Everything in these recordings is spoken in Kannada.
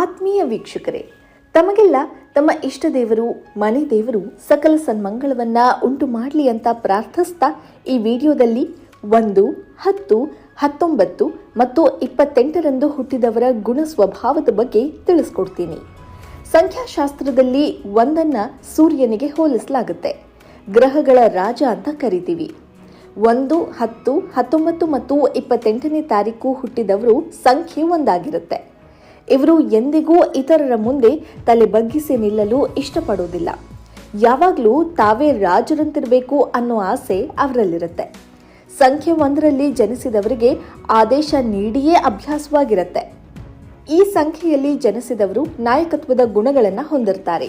ಆತ್ಮೀಯ ವೀಕ್ಷಕರೇ, ತಮಗೆಲ್ಲ ತಮ್ಮ ಇಷ್ಟ ದೇವರು, ಮನೆ ದೇವರು ಸಕಲ ಸನ್ಮಂಗಳವನ್ನು ಉಂಟು ಮಾಡಲಿ ಅಂತ ಪ್ರಾರ್ಥಿಸ್ತಾ ಈ ವಿಡಿಯೋದಲ್ಲಿ ಒಂದು, ಹತ್ತು, ಹತ್ತೊಂಬತ್ತು ಮತ್ತು ಇಪ್ಪತ್ತೆಂಟರಂದು ಹುಟ್ಟಿದವರ ಗುಣ ಸ್ವಭಾವದ ಬಗ್ಗೆ ತಿಳಿಸ್ಕೊಡ್ತೀನಿ. ಸಂಖ್ಯಾಶಾಸ್ತ್ರದಲ್ಲಿ ಒಂದನ್ನು ಸೂರ್ಯನಿಗೆ ಹೋಲಿಸಲಾಗುತ್ತೆ. ಗ್ರಹಗಳ ರಾಜ ಅಂತ ಕರಿತೀವಿ. ಒಂದು, ಹತ್ತು, ಹತ್ತೊಂಬತ್ತು ಮತ್ತು ಇಪ್ಪತ್ತೆಂಟನೇ ತಾರೀಕು ಹುಟ್ಟಿದವರು ಸಂಖ್ಯೆ ಒಂದಾಗಿರುತ್ತೆ. ಇವರು ಎಂದಿಗೂ ಇತರರ ಮುಂದೆ ತಲೆ ಬಗ್ಗಿಸಿ ನಿಲ್ಲಲು ಇಷ್ಟಪಡೋದಿಲ್ಲ ಯಾವಾಗಲೂ ತಾವೇ ರಾಜರಂತಿರಬೇಕು ಅನ್ನೋ ಆಸೆ ಅವರಲ್ಲಿರುತ್ತೆ. ಸಂಖ್ಯೆ ಒಂದರಲ್ಲಿ ಜನಿಸಿದವರಿಗೆ ಆದೇಶ ನೀಡಿಯೇ ಅಭ್ಯಾಸವಾಗಿರುತ್ತೆ. ಈ ಸಂಖ್ಯೆಯಲ್ಲಿ ಜನಿಸಿದವರು ನಾಯಕತ್ವದ ಗುಣಗಳನ್ನು ಹೊಂದಿರ್ತಾರೆ.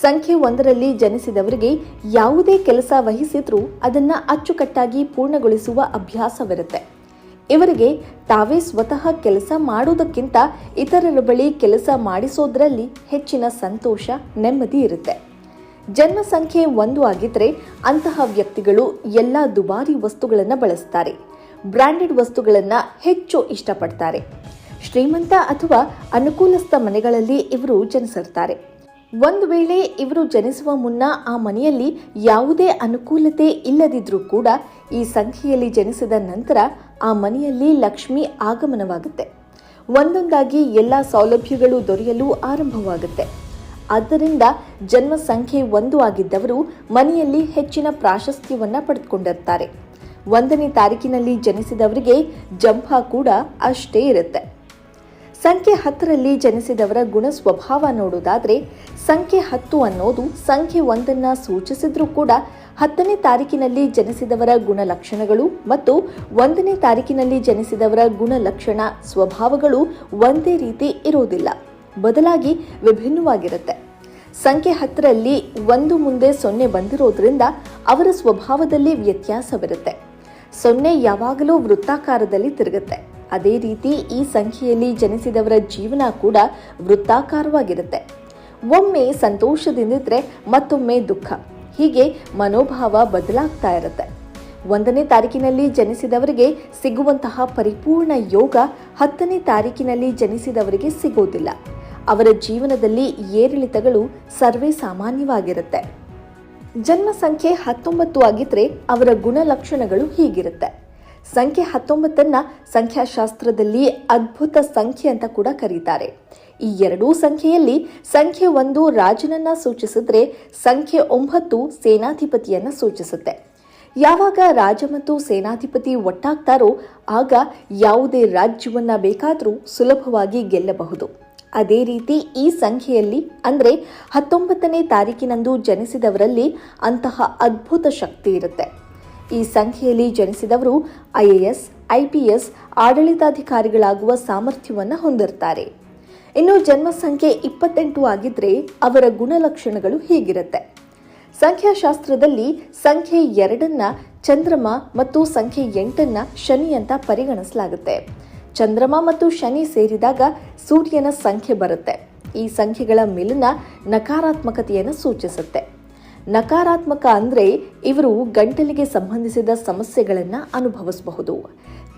ಸಂಖ್ಯೆ ಒಂದರಲ್ಲಿ ಜನಿಸಿದವರಿಗೆ ಯಾವುದೇ ಕೆಲಸ ವಹಿಸಿದ್ರೂ ಅದನ್ನು ಅಚ್ಚುಕಟ್ಟಾಗಿ ಪೂರ್ಣಗೊಳಿಸುವ ಅಭ್ಯಾಸವಿರುತ್ತೆ. ಇವರಿಗೆ ತಾವೇ ಸ್ವತಃ ಕೆಲಸ ಮಾಡುವುದಕ್ಕಿಂತ ಇತರರ ಬಳಿ ಕೆಲಸ ಮಾಡಿಸೋದ್ರಲ್ಲಿ ಹೆಚ್ಚಿನ ಸಂತೋಷ, ನೆಮ್ಮದಿ ಇರುತ್ತೆ. ಜನ್ಮ ಸಂಖ್ಯೆ ಒಂದು ಆಗಿದ್ರೆ ಅಂತಹ ವ್ಯಕ್ತಿಗಳು ಎಲ್ಲ ದುಬಾರಿ ವಸ್ತುಗಳನ್ನು ಬಳಸ್ತಾರೆ. ಬ್ರ್ಯಾಂಡೆಡ್ ವಸ್ತುಗಳನ್ನು ಹೆಚ್ಚು ಇಷ್ಟಪಡ್ತಾರೆ. ಶ್ರೀಮಂತ ಅಥವಾ ಅನುಕೂಲಸ್ಥ ಮನೆಗಳಲ್ಲಿ ಇವರು ಜನಿಸಿರ್ತಾರೆ. ಒಂದು ವೇಳೆ ಇವರು ಜನಿಸುವ ಮುನ್ನ ಆ ಮನೆಯಲ್ಲಿ ಯಾವುದೇ ಅನುಕೂಲತೆ ಇಲ್ಲದಿದ್ರೂ ಕೂಡ ಈ ಸಂಖ್ಯೆಯಲ್ಲಿ ಜನಿಸಿದ ನಂತರ ಆ ಮನೆಯಲ್ಲಿ ಲಕ್ಷ್ಮಿ ಆಗಮನವಾಗುತ್ತೆ. ಒಂದೊಂದಾಗಿ ಎಲ್ಲ ಸೌಲಭ್ಯಗಳು ದೊರೆಯಲು ಆರಂಭವಾಗುತ್ತೆ. ಆದ್ದರಿಂದ ಜನ್ಮ ಸಂಖ್ಯೆ ಒಂದು ಆಗಿದ್ದವರು ಮನೆಯಲ್ಲಿ ಹೆಚ್ಚಿನ ಪ್ರಾಶಸ್ತ್ಯವನ್ನು ಪಡೆದುಕೊಂಡಿರ್ತಾರೆ. ಒಂದನೇ ತಾರೀಕಿನಲ್ಲಿ ಜನಿಸಿದವರಿಗೆ ಜಂಭ ಕೂಡ ಅಷ್ಟೇ ಇರುತ್ತೆ. ಸಂಖ್ಯೆ ಹತ್ತರಲ್ಲಿ ಜನಿಸಿದವರ ಗುಣ ಸ್ವಭಾವ ನೋಡೋದಾದರೆ ಸಂಖ್ಯೆ ಹತ್ತು ಅನ್ನೋದು ಸಂಖ್ಯೆ ಒಂದನ್ನು ಸೂಚಿಸಿದ್ರೂ ಕೂಡ ಹತ್ತನೇ ತಾರೀಕಿನಲ್ಲಿ ಜನಿಸಿದವರ ಗುಣಲಕ್ಷಣಗಳು ಮತ್ತು ಒಂದನೇ ತಾರೀಕಿನಲ್ಲಿ ಜನಿಸಿದವರ ಗುಣಲಕ್ಷಣ ಸ್ವಭಾವಗಳು ಒಂದೇ ರೀತಿ ಇರುವುದಿಲ್ಲ. ಬದಲಾಗಿ ವಿಭಿನ್ನವಾಗಿರುತ್ತೆ. ಸಂಖ್ಯೆ ಹತ್ತರಲ್ಲಿ ಒಂದು ಮುಂದೆ ಸೊನ್ನೆ ಬಂದಿರೋದ್ರಿಂದ ಅವರ ಸ್ವಭಾವದಲ್ಲಿ ವ್ಯತ್ಯಾಸವಿರುತ್ತೆ. ಸೊನ್ನೆ ಯಾವಾಗಲೂ ವೃತ್ತಾಕಾರದಲ್ಲಿ ತಿರುಗುತ್ತೆ. ಅದೇ ರೀತಿ ಈ ಸಂಖ್ಯೆಯಲ್ಲಿ ಜನಿಸಿದವರ ಜೀವನ ಕೂಡ ವೃತ್ತಾಕಾರವಾಗಿರುತ್ತೆ. ಒಮ್ಮೆ ಸಂತೋಷದಿಂದಿದ್ರೆ ಮತ್ತೊಮ್ಮೆ ದುಃಖ, ಹೀಗೆ ಮನೋಭಾವ ಬದಲಾಗ್ತಾ ಇರುತ್ತೆ. ಒಂದನೇ ತಾರೀಕಿನಲ್ಲಿ ಜನಿಸಿದವರಿಗೆ ಸಿಗುವಂತಹ ಪರಿಪೂರ್ಣ ಯೋಗ ಹತ್ತನೇ ತಾರೀಕಿನಲ್ಲಿ ಜನಿಸಿದವರಿಗೆ ಸಿಗೋದಿಲ್ಲ. ಅವರ ಜೀವನದಲ್ಲಿ ಏರಿಳಿತಗಳು ಸರ್ವೇ ಸಾಮಾನ್ಯವಾಗಿರುತ್ತೆ. ಜನ್ಮ ಸಂಖ್ಯೆ ಹತ್ತೊಂಬತ್ತು ಆಗಿದ್ರೆ ಅವರ ಗುಣಲಕ್ಷಣಗಳು ಹೀಗಿರುತ್ತೆ. ಸಂಖ್ಯೆ ಹತ್ತೊಂಬತ್ತನ್ನು ಸಂಖ್ಯಾಶಾಸ್ತ್ರದಲ್ಲಿ ಅದ್ಭುತ ಸಂಖ್ಯೆ ಅಂತ ಕೂಡ ಕರೀತಾರೆ. ಈ ಎರಡೂ ಸಂಖ್ಯೆಯಲ್ಲಿ ಸಂಖ್ಯೆ ಒಂದು ರಾಜನನ್ನ ಸೂಚಿಸಿದ್ರೆ, ಸಂಖ್ಯೆ ಒಂಬತ್ತು ಸೇನಾಧಿಪತಿಯನ್ನ ಸೂಚಿಸುತ್ತೆ. ಯಾವಾಗ ರಾಜ ಮತ್ತು ಸೇನಾಧಿಪತಿ ಒಟ್ಟಾಗ್ತಾರೋ, ಆಗ ಯಾವುದೇ ರಾಜ್ಯವನ್ನ ಬೇಕಾದರೂ ಸುಲಭವಾಗಿ ಗೆಲ್ಲಬಹುದು. ಅದೇ ರೀತಿ ಈ ಸಂಖ್ಯೆಯಲ್ಲಿ ಅಂದರೆ ಹತ್ತೊಂಬತ್ತನೇ ತಾರೀಕಿನಂದು ಜನಿಸಿದವರಲ್ಲಿ ಅಂತಹ ಅದ್ಭುತ ಶಕ್ತಿ ಇರುತ್ತೆ. ಈ ಸಂಖ್ಯೆಯಲ್ಲಿ ಜನಿಸಿದವರು ಐಎಎಸ್, ಐಪಿಎಸ್ ಆಡಳಿತಾಧಿಕಾರಿಗಳಾಗುವ ಸಾಮರ್ಥ್ಯವನ್ನು ಹೊಂದಿರ್ತಾರೆ. ಇನ್ನು ಜನ್ಮ ಸಂಖ್ಯೆ ಇಪ್ಪತ್ತೆಂಟು ಆಗಿದ್ರೆ ಅವರ ಗುಣಲಕ್ಷಣಗಳು ಹೀಗಿರುತ್ತೆ? ಸಂಖ್ಯಾಶಾಸ್ತ್ರದಲ್ಲಿ ಸಂಖ್ಯೆ ಎರಡನ್ನ ಚಂದ್ರಮ ಮತ್ತು ಸಂಖ್ಯೆ ಎಂಟನ್ನ ಶನಿ ಅಂತ ಪರಿಗಣಿಸಲಾಗುತ್ತೆ. ಚಂದ್ರಮ ಮತ್ತು ಶನಿ ಸೇರಿದಾಗ ಸೂರ್ಯನ ಸಂಖ್ಯೆ ಬರುತ್ತೆ. ಈ ಸಂಖ್ಯೆಗಳ ಮಿಲನ ನಕಾರಾತ್ಮಕತೆಯನ್ನು ಸೂಚಿಸುತ್ತೆ. ನಕಾರಾತ್ಮಕ ಅಂದರೆ ಇವರು ಗಂಟಲಿಗೆ ಸಂಬಂಧಿಸಿದ ಸಮಸ್ಯೆಗಳನ್ನು ಅನುಭವಿಸಬಹುದು.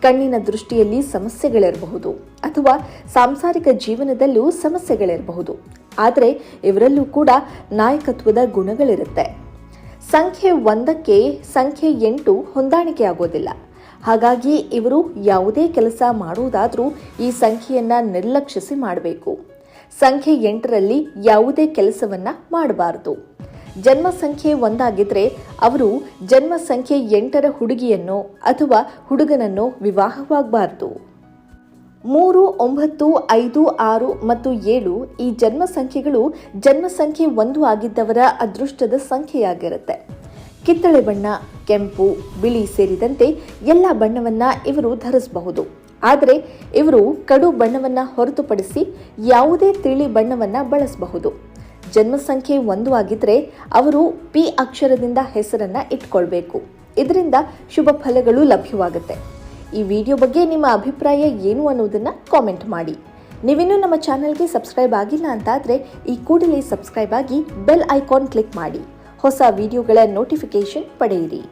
ಕಣ್ಣಿನ ದೃಷ್ಟಿಯಲ್ಲಿ ಸಮಸ್ಯೆಗಳಿರಬಹುದು ಅಥವಾ ಸಾಂಸಾರಿಕ ಜೀವನದಲ್ಲೂ ಸಮಸ್ಯೆಗಳಿರಬಹುದು. ಆದರೆ ಇವರಲ್ಲೂ ಕೂಡ ನಾಯಕತ್ವದ ಗುಣಗಳಿರುತ್ತೆ. ಸಂಖ್ಯೆ ಒಂದಕ್ಕೆ ಸಂಖ್ಯೆ ಎಂಟು ಹೊಂದಾಣಿಕೆ ಆಗೋದಿಲ್ಲ. ಹಾಗಾಗಿ ಇವರು ಯಾವುದೇ ಕೆಲಸ ಮಾಡುವುದಾದರೂ ಈ ಸಂಖ್ಯೆಯನ್ನು ನಿರ್ಲಕ್ಷಿಸಿ ಮಾಡಬೇಕು. ಸಂಖ್ಯೆ ಎಂಟರಲ್ಲಿ ಯಾವುದೇ ಕೆಲಸವನ್ನು ಮಾಡಬಾರದು. ಜನ್ಮ ಸಂಖ್ಯೆ ಒಂದಾಗಿದ್ರೆ ಅವರು ಜನ್ಮ ಸಂಖ್ಯೆ ಎಂಟರ ಹುಡುಗಿಯನ್ನು ಅಥವಾ ಹುಡುಗನನ್ನು ವಿವಾಹವಾಗಬಾರದು. ಮೂರು, ಒಂಬತ್ತು, ಐದು, ಆರು ಮತ್ತು ಏಳು ಈ ಜನ್ಮ ಸಂಖ್ಯೆಗಳು ಜನ್ಮ ಸಂಖ್ಯೆ ಒಂದು ಆಗಿದ್ದವರ ಅದೃಷ್ಟದ ಸಂಖ್ಯೆಯಾಗಿರುತ್ತೆ. ಕಿತ್ತಳೆ ಬಣ್ಣ, ಕೆಂಪು, ಬಿಳಿ ಸೇರಿದಂತೆ ಎಲ್ಲ ಬಣ್ಣವನ್ನ ಇವರು ಧರಿಸಬಹುದು. ಆದರೆ ಇವರು ಕಡು ಬಣ್ಣವನ್ನ ಹೊರತುಪಡಿಸಿ ಯಾವುದೇ ತಿಳಿ ಬಣ್ಣವನ್ನ ಬಳಸಬಹುದು. ಜನ್ಮ ಸಂಖ್ಯೆ ಒಂದು ಆಗಿದ್ರೆ ಅವರು ಪಿ ಅಕ್ಷರದಿಂದ ಹೆಸರನ್ನ ಇಟ್ಕೊಳ್ಬೇಕು. ಇದರಿಂದ ಶುಭ ಫಲಗಳು ಲಭ್ಯವಾಗುತ್ತೆ. ಈ ವಿಡಿಯೋ ಬಗ್ಗೆ ನಿಮ್ಮ ಅಭಿಪ್ರಾಯ ಏನು ಅನ್ನೋದನ್ನ ಕಾಮೆಂಟ್ ಮಾಡಿ. ನೀವಿನ್ನೂ ನಮ್ಮ ಚಾನೆಲ್ಗೆ ಸಬ್ಸ್ಕ್ರೈಬ್ ಆಗಿಲ್ಲ ಅಂತಾದರೆ ಈ ಕೂಡಲೇ ಸಬ್ಸ್ಕ್ರೈಬ್ ಆಗಿ ಬೆಲ್ ಐಕಾನ್ ಕ್ಲಿಕ್ ಮಾಡಿ. ಹೊಸ ವಿಡಿಯೋಗಳ ನೋಟಿಫಿಕೇಶನ್ ಪಡೆಯಿರಿ.